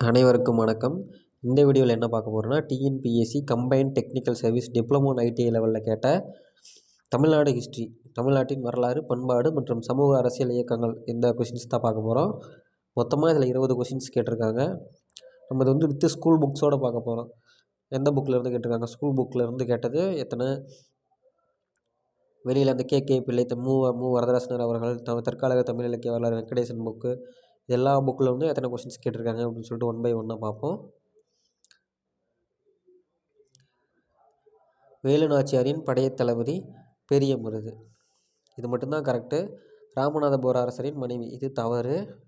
அனைவருக்கும் வணக்கம். இந்த வீடியோவில் என்ன பார்க்க போகிறோன்னா TNPSC combined technical service diploma ITI லெவலில் கேட்ட தமிழ்நாடு ஹிஸ்ட்ரி தமிழ்நாட்டின் வரலாறு பண்பாடு மற்றும் சமூக அரசியல் இயக்கங்கள் இந்த கொஷின்ஸ் தான் பார்க்க போகிறோம் மொத்தமாக இதில் இருபது கொஷின்ஸ் கேட்டிருக்காங்க. நம்ம இது வந்து வித்து ஸ்கூல் புக்ஸோடு பார்க்க போகிறோம் எந்த புக்கிலேருந்து கேட்டிருக்காங்க? ஸ்கூல் புக்கிலேருந்து கேட்டது எத்தனை? வெளியில் அந்த கே கே பிள்ளை த- மு மு. வரதராசனர் அவர்கள் த தற்கால தமிழ் இலக்கிய வரலாறு வெங்கடேசன் புக்கு எல்லா புக்கில் வந்து எத்தனை கொஷின்ஸ் கேட்டிருக்காங்க அப்படின்னு சொல்லிட்டு ஒன் பை ஒன்னாக பார்ப்போம். வேலு நாச்சியாரின் படையத் தளபதி பெரிய முருது இது மட்டும்தான் கரெக்டு ராமநாதபுர அரசரின் மனைவி. இது தவறு.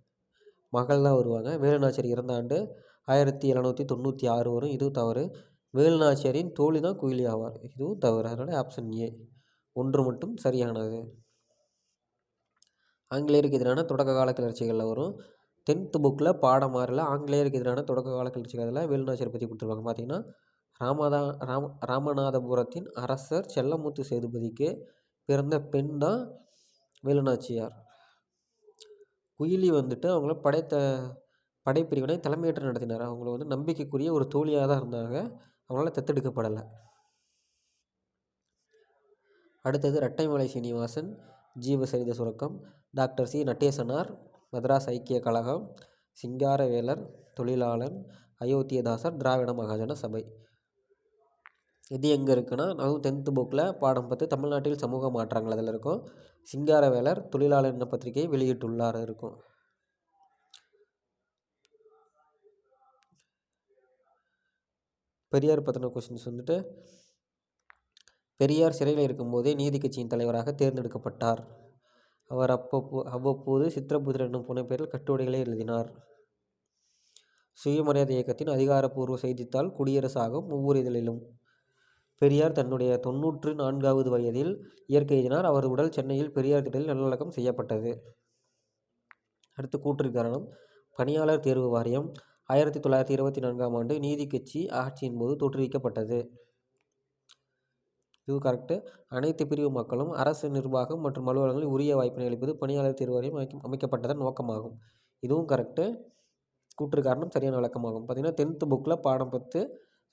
மகள் தான் வருவாங்க. வேலுநாச்சியார் இறந்த ஆண்டு ஆயிரத்தி எழுநூற்றி தொண்ணூற்றி ஆறு வரும். இதுவும் தவறு. வேலுநாச்சியாரின் தோழி தான் குயிலி ஆவார். இதுவும் தவறு. அதனால் ஆப்ஷன் ஏ ஒன்று மட்டும் சரியானது. ஆங்கிலேயருக்கு எதிரான தொடக்க கால கிளர்ச்சிகளில் வரும். டென்த்து புக்கில் பாடம் ஆறில் ஆங்கிலேயருக்கு எதிரான தொடக்க கால கிளர்ச்சிகளில் வேலுநாச்சியார் பற்றி கொடுத்துருப்பாங்க. பார்த்தீங்கன்னா ராமதா ராம ராமநாதபுரத்தின் அரசர் செல்லமுத்து சேதுபதிக்கு பிறந்த பெண் தான் வேலுநாச்சியார். குயிலி வந்துட்டு அவங்கள படைத்த படைப்பிரிவினை தலைமையேற்று நடத்தினார். அவங்கள வந்து நம்பிக்கைக்குரிய ஒரு தோழியாக தான் இருந்தாங்க. அவங்களால தத்தெடுக்கப்படலை. அடுத்தது இரட்டைமலை சீனிவாசன். ஜீவசரித சுரக்கம் டாக்டர் சி. நட்டேசனார் மதராஸ் ஐக்கிய கழகம் சிங்காரவேலர் தொழிலாளன் அயோத்தியதாசர் திராவிட மகாஜன சபை. இது எங்கே இருக்குன்னா அதுவும் டென்த்து புக்கில் பாடம் பத்து தமிழ்நாட்டில் சமூக மாற்றங்கள் அதில் இருக்கும். சிங்காரவேலர் தொழிலாளர் என்ற பத்திரிகை வெளியிட்டுள்ளார் இருக்கும். பெரியார் பற்றின கொஷின்ஸ் வந்துட்டு பெரியார் சிறையில் இருக்கும்போதே நீதி கட்சியின் தலைவராக தேர்ந்தெடுக்கப்பட்டார். அவர் அப்பப்போ அவ்வப்போது சித்திரபுத்திரன் எனும் புனைப்பெயரில் கட்டுரைகளை எழுதினார். சுயமரியாதை இயக்கத்தின் அதிகாரப்பூர்வ செய்தித்தாள் குடியரசாகும் ஒவ்வொரு இதழிலும். பெரியார் தன்னுடைய தொன்னூற்று நான்காவது வயதில் இயற்கை எழுதினார். அவரது உடல் சென்னையில் பெரியார் திடலில் நல்லடக்கம் செய்யப்பட்டது. அடுத்து கூற்று காரணம் பணியாளர் தேர்வு வாரியம் ஆயிரத்தி தொள்ளாயிரத்தி இருபத்தி நான்காம் ஆண்டு நீதி கட்சி ஆட்சியின் போது தோற்றுவிக்கப்பட்டது. இது கரெக்டு அனைத்து பிரிவு மக்களும் அரசு நிர்வாகம் மற்றும் அலுவலகங்களில் உரிய வாய்ப்பினை அளிப்பது பணியாளர் தேர்வு வாரியம் அமைக்க அமைக்கப்பட்டதன் நோக்கமாகும். இதுவும் கரெக்டு கூற்று காரணம் சரியான விளக்கமாகும். பார்த்திங்கன்னா டென்த்து புக்கில் பாடம் பத்து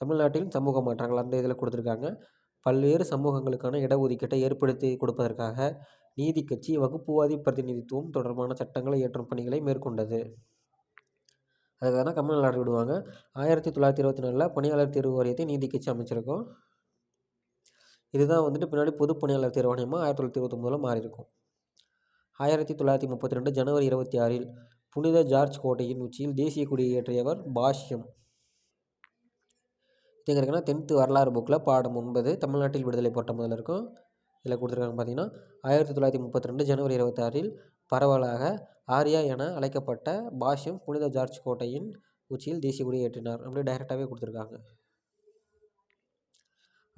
தமிழ்நாட்டில் சமூக மாற்றங்கள் அந்த இதில் கொடுத்துருக்காங்க. பல்வேறு சமூகங்களுக்கான இடஒதுக்கீட்டை ஏற்படுத்தி கொடுப்பதற்காக நீதி கட்சி வகுப்புவாதி பிரதிநிதித்துவம் தொடர்பான சட்டங்களை இயற்றும் பணிகளை மேற்கொண்டது. அதுக்காக தான் கம்மல் விடுவாங்க. ஆயிரத்தி தொள்ளாயிரத்தி இருபத்தி நாலில் பணியாளர் தேர்வு வாரியத்தை நீதி கட்சி அமைச்சிருக்கோம். இதுதான் வந்துட்டு பின்னாடி பொதுப்பணியாளர் தேர்வாணையமாக ஆயிரத்தி தொள்ளாயிரத்தி இருபத்தொம்போதில் மாறி இருக்கும் ஆயிரத்தி தொள்ளாயிரத்தி முப்பத்தி ரெண்டு ஜனவரி இருபத்தி ஆறில் புனித ஜார்ஜ் கோட்டையின் உச்சியில் தேசிய கொடியை ஏற்றியவர் பாஷ்யம். இது இருக்குன்னா டென்த்து வரலாறு புக்கில் பாடம் ஒன்பது தமிழ்நாட்டில் விடுதலை போராட்டம் முதல்ல இருக்கும். இதில் கொடுத்துருக்காங்க பார்த்தீங்கன்னா ஆயிரத்தி தொள்ளாயிரத்தி முப்பத்தி ரெண்டு ஜனவரி இருபத்தாறில் பரவலாக ஆர்யா என அழைக்கப்பட்ட பாஷ்யம் புனித ஜார்ஜ் கோட்டையின் உச்சியில் தேசிய கொடியை ஏற்றினார். அப்படியே டைரெக்டாகவே கொடுத்துருக்காங்க.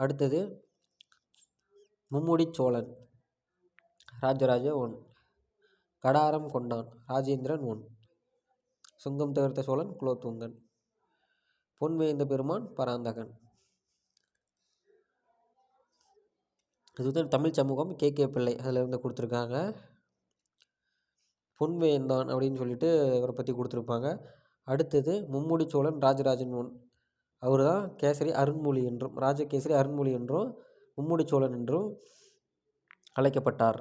அடுத்தது மும்முடி சோழன். ராஜராஜ ஒன் கடாரம் கொண்டான். ராஜேந்திரன் ஒன் சுங்கம் தவிர்த்த சோழன் குலோத்துங்கன் பொன்வேந்த பெருமான் பராந்தகன். இது வந்து தமிழ் சமூகம். கே. கே. பிள்ளை அதில் இருந்து கொடுத்துருக்காங்க பொன்வேந்தான் அப்படின்னு சொல்லிட்டு இவரை பற்றி கொடுத்துருப்பாங்க. அடுத்தது மும்முடி சோழன் ராஜராஜன் ஒன் அவர் தான் கேசரி அருண்மொழி என்றும் ராஜகேசரி அருண்மொழி என்றும் மும்முடி சோழன் என்றும் அழைக்கப்பட்டார்.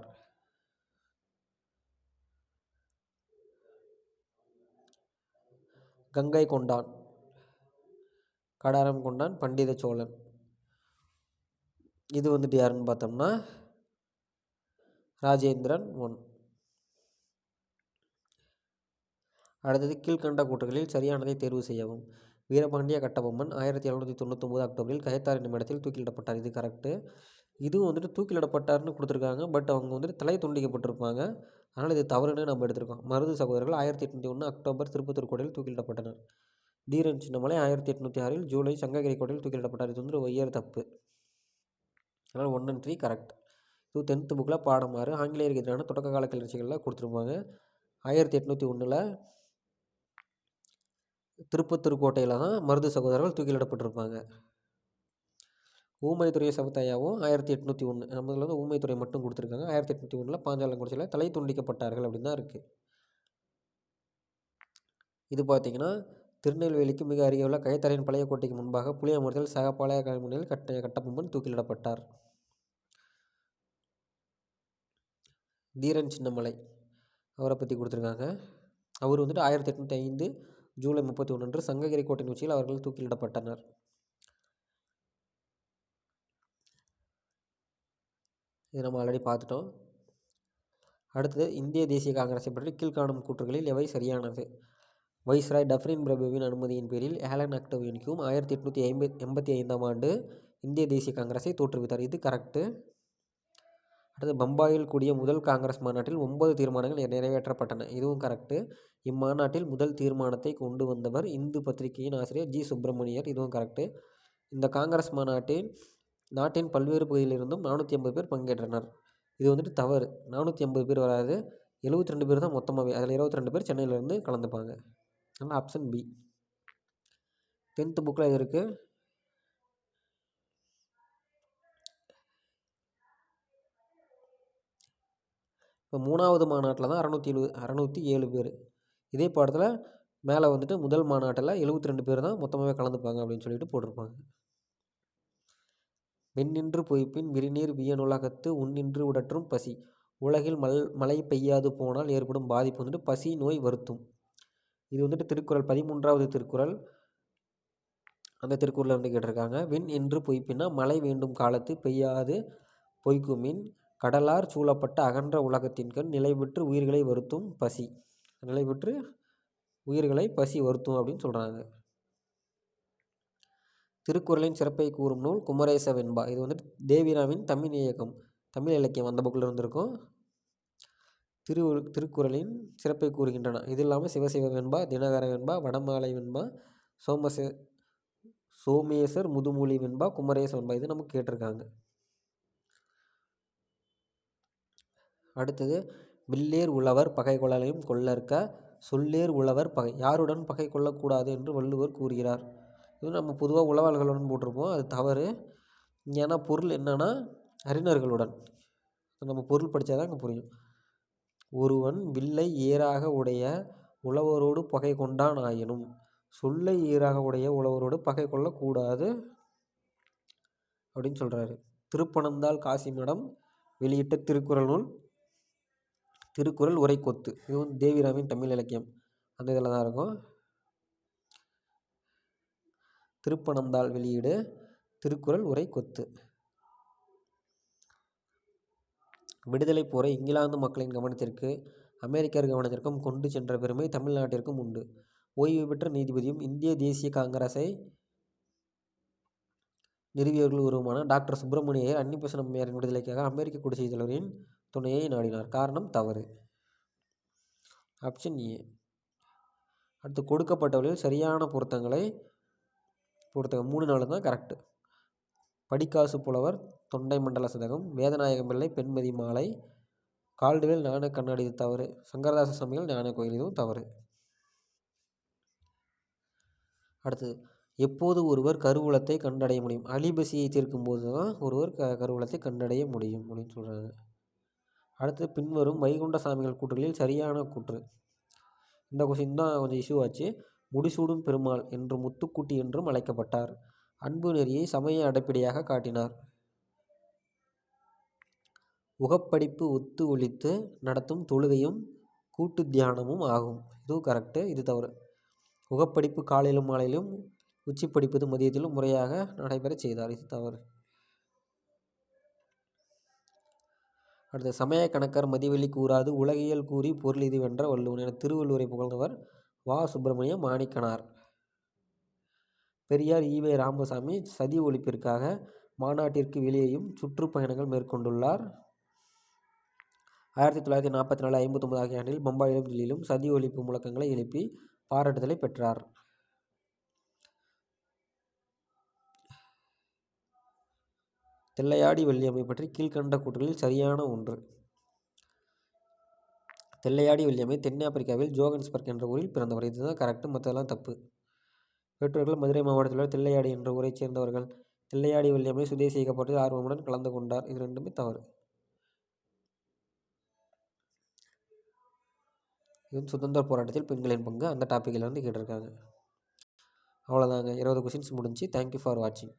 கங்கை கொண்டான். கடாரம் கொண்டான் பண்டித சோழன். இது வந்துட்டு யாருன்னு பார்த்தோம்னா ராஜேந்திரன் ஒன் அடுத்தது கீழ்கண்ட கூற்றுகளில் சரியானதை தேர்வு செய்யவும். வீரபாண்டிய கட்டபொம்மன் ஆயிரத்தி எழுநூற்றி தொண்ணூத்தொம்பது அக்டோபரில் கயத்தார் என்னும் இடத்தில் தூக்கிலிடப்பட்டார். இது கரெக்டு இதுவும் வந்துட்டு தூக்கிலிடப்பட்டார்னு கொடுத்துருக்காங்க. பட் அவங்க வந்துட்டு தலை துண்டிக்கப்பட்டிருப்பாங்க. அதனால் இது தவறுன்னு நம்ம எடுத்திருக்கோம். மருது சகோதரர்கள் ஆயிரத்தி எட்நூற்றி ஒன்று அக்டோபர் திருப்பத்தூர் கோட்டையில் தூக்கிலிடப்பட்டனர். தீரன் சின்னமலை ஆயிரத்தி எட்நூற்றி ஆறில் ஜூலை சங்ககிரி கோட்டையில் தூக்கிலிடப்பட்டார். இது வந்து ஒய்யர் தப்பு. அதனால் ஒன் அண்ட் த்ரீ கரெக்ட் இது டென்த்து புக்கில் பாடம் ஆறு. ஆங்கிலேயருக்கு எதிரான தொடக்க கால கிளர்ச்சிகளில் கொடுத்துருப்பாங்க. ஆயிரத்தி எட்நூற்றி ஒன்றில் திருப்பத்தூர் கோட்டையில் தான் மருது சகோதரர்கள் தூக்கிலிடப்பட்டிருப்பாங்க. ஊமைத்துறை சபத்தையாவும் ஆயிரத்தி எட்நூற்றி ஒன்று நம்மதில் வந்து ஊமைத்துறை மட்டும் கொடுத்துருக்காங்க. ஆயிரத்தி எட்நூற்றி ஒன்றில் பாஞ்சாலங்குறிச்சியில் தலை துண்டிக்கப்பட்டார்கள் அப்படின்னு தான் இருக்குது இது பார்த்திங்கன்னா திருநெல்வேலிக்கு மிக அருகே உள்ள பழைய கோட்டைக்கு முன்பாக புளியமரத்தில் சக பாளையக்கார முன்னில் கட்ட கட்டபொம்மன் தூக்கிலிடப்பட்டார். தீரன் சின்னமலை. அவரை பற்றி கொடுத்துருக்காங்க. அவர் வந்துட்டு ஆயிரத்தி எட்நூற்றி ஐந்து ஜூலை முப்பத்தி ஒன்று அன்று சங்ககிரி கோட்டையின் உச்சியில் அவர்கள் தூக்கிலிடப்பட்டனர். இது நம்ம ஆல்ரெடி பார்த்துட்டோம். அடுத்தது இந்திய தேசிய காங்கிரஸை பற்றி கீழ்காணும் கூற்றுகளில் எவை சரியானது? வைஸ்ராய் டஃப்ரின் பிரபுவின் அனுமதியின் பேரில் ஏலன் அக்டோவியன்கும் ஆயிரத்தி எட்நூற்றி ஐம்பத் எண்பத்தி ஐந்தாம் ஆண்டு இந்திய தேசிய காங்கிரஸை தோற்றுவித்தார். இது கரெக்டு அடுத்து பம்பாயில் கூடிய முதல் காங்கிரஸ் மாநாட்டில் ஒன்பது தீர்மானங்கள் நிறைவேற்றப்பட்டன. இதுவும் கரெக்டு இம்மாநாட்டில் முதல் தீர்மானத்தை கொண்டு வந்தவர் இந்து பத்திரிகையின் ஆசிரியர் ஜி. சுப்பிரமணியர். இதுவும் கரெக்டு இந்த காங்கிரஸ் மாநாட்டில் நாட்டின் பல்வேறு பகுதியிலிருந்தும் நானூற்றி ஐம்பது பேர் பங்கேற்றனர். இது வந்துட்டு தவறு. நானூற்றி ஐம்பது பேர் வராது. எழுபத்தி ரெண்டு பேர் தான் மொத்தமாகவே அதில் இருபத்தி ரெண்டு பேர் சென்னையிலேருந்து கலந்துப்பாங்க. அதனால் ஆப்ஷன் பி டென்த்து புக்கில் இது இருக்குது இப்போ மூணாவது மாநாட்டில் தான் அறநூற்றி எழுபது அறநூற்றி ஏழு பேர். இதே பாடத்தில் மேலே வந்துட்டு முதல் மாநாட்டில் எழுபத்தி ரெண்டு பேர் தான் மொத்தமாகவே கலந்துப்பாங்க அப்படின்னு சொல்லிட்டு போட்டிருப்பாங்க. வெண்ணின்று பொய்ப்பின் விரிநீர் வியனுலகத்து உன்னின்று உடற்றும் பசி. உலகில் மல் மழை பெய்யாது போனால் ஏற்படும் பாதிப்பு வந்துட்டு பசி நோய் வருத்தும். இது வந்துட்டு திருக்குறள் பதிமூன்றாவது திருக்குறள். அந்த திருக்குறளில் வந்து கேட்டிருக்காங்க. விண் என்று பொய்ப்பின்னா மழை வேண்டும் காலத்து பெய்யாது பொய்க்குமின் கடலார் சூழப்பட்ட அகன்ற உலகத்தின்கண் நிலைபெற்று உயிர்களை வருத்தும் பசி. நிலைபெற்று உயிர்களை பசி வருத்தும் அப்படின்னு சொல்கிறாங்க திருக்குறளின் சிறப்பை கூறும் நூல் குமரேச வெண்பா இது வந்துட்டு தேவிராவின் தமிழ் இயக்கம். தமிழ் இலக்கியம் அந்த புக்கில் இருந்திருக்கும். திரு திருக்குறளின் சிறப்பை கூறுகின்றன. இது இல்லாமல் சிவசிவ வெண்பா தினகர வெண்பா வடமாலை வெண்பா சோமசே சோமேசர் முதுமூலி வெண்பா குமரேச வெண்பா இது நமக்கு கேட்டிருக்காங்க. அடுத்தது வில்லேர் உழவர் பகை கொள்ளலையும் கொள்ளற்க சொல்லேர் உழவர் பகை யாருடன் பகை கொள்ளக்கூடாது என்று வள்ளுவர் கூறுகிறார். இது நம்ம பொதுவாக உழவர்களுடன் போட்டிருப்போம் அது தவறு. ஏன்னா பொருள் என்னன்னா அறிஞர்களுடன். நம்ம பொருள் படித்தா தான் புரியும். ஒருவன் வில்லை ஏறாக உடைய உழவரோடு பகை கொண்டான் ஆயினும் சொல்லை ஈராக உடைய உழவரோடு பகை கொள்ளக்கூடாது அப்படின்னு சொல்கிறாரு திருப்பனந்தாள் காசிமடம் வெளியிட்ட திருக்குறள் நூல் திருக்குறள் உரைக்கொத்து இதுவும் வந்து தேவிராமின் தமிழ் இலக்கியம். அந்த இதில் தான் இருக்கும். திருப்பனந்தாள் வெளியீடு திருக்குறள் உரைக்கொத்து விடுதலை போரை இங்கிலாந்து மக்களின் கவனத்திற்கு அமெரிக்கர் கவனத்திற்கும் கொண்டு சென்ற பெருமை தமிழ்நாட்டிற்கும் உண்டு. ஓய்வு பெற்ற நீதிபதியும் இந்திய தேசிய காங்கிரஸை நிறுவியவர்கள் உருவமான டாக்டர் சுப்பிரமணியர் அன்னிபெசன்ட் அம்மையாரின் விடுதலைக்காக அமெரிக்க குடிசை தலைவரின் துணையை நாடினார். காரணம் தவறு. ஆப்ஷன் ஏ அடுத்து கொடுக்கப்பட்டவர்களில் சரியான பொருத்தங்களை பொருத்தங்கள் மூணு நாலு தான் கரெக்டு படிக்காசு புலவர் தொண்டை மண்டல சதகம் வேதநாயகம் பிள்ளை பெண்மதி மாலை கால்டுவேல் ஞான கண்ணாடி இது தவறு சங்கரதாச சமையல் ஞான கோயில் இதுவும் தவறு. அடுத்தது எப்போது ஒருவர் கருவூலத்தை கண்டடைய முடியும்? அலிபசியை தீர்க்கும் போது தான் ஒருவர் க கருவூலத்தை கண்டடைய முடியும் அப்படின்னு சொல்கிறாங்க அடுத்து பின்வரும் வைகுண்ட சாமிகள் கூற்றுகளில் சரியான கூற்று. இந்த கொஸ்டின் தான் கொஞ்சம் இஷ்யூ ஆச்சு. முடிசூடும் பெருமாள் என்று முத்துக்குட்டி என்றும் அழைக்கப்பட்டார். அன்பு நெறியை சமய அடிப்படையாக காட்டினார். உகப்படிப்பு ஒத்து ஒழித்து நடத்தும் தொழுகையும் கூட்டு தியானமும் ஆகும். இதுவும் கரெக்டு இது தவறு. உகப்படிப்பு காலையிலும் மாலையிலும் உச்சி படிப்பது மதியத்திலும் முறையாக நடைபெறச் செய்தார். இது தவறு. அடுத்து சமய கணக்கர் மதிவெளி கூறாது உலகியல் கூறி பொருள் இது வென்ற வள்ளுவன் என திருவள்ளுவரை புகழ்ந்தவர் வா. சுப்பிரமணியம் மாணிக்கனார். பெரியார் ஈவே ராமசாமி சதி ஒழிப்பிற்காக மாநாட்டிற்கு வெளியேயும் சுற்றுப்பயணங்கள் மேற்கொண்டுள்ளார். ஆயிரத்தி தொள்ளாயிரத்தி நாற்பத்தி நாலு ஐம்பத்தொம்பது ஆகிய ஆண்டில் பம்பாயிலும் தில்லியிலும் சதி ஒழிப்பு முழக்கங்களை எழுப்பி பாராட்டுதலை பெற்றார். தெல்லையாடி வள்ளியம்மை பற்றி கீழ்கண்ட கூற்றுகளில் சரியான ஒன்று. தெல்லையாடி வள்ளியம்மை தென்னாப்பிரிக்காவில் ஜோகன்ஸ்பர்க் என்ற ஊரில் பிறந்தவர். இதுதான் கரெக்டு மற்றதெல்லாம் தப்பு. பெற்றோர்கள் மதுரை மாவட்டத்தில் உள்ள தில்லையாடி என்ற ஊரைச் சேர்ந்தவர்கள் தில்லையாடி வள்ளியம்மை சுதேசி இயக்கப்பட்டு ஆர்வமுடன் கலந்து கொண்டார். இது ரெண்டுமே தவறு. இது சுதந்திர போராட்டத்தில் பெண்களின் பங்கு அந்த டாப்பிக்கில் வந்து கேட்டிருக்காங்க. அவ்வளோதாங்க இருபது கொஷின்ஸ் முடிஞ்சு. தேங்க்யூ ஃபார் வாட்சிங்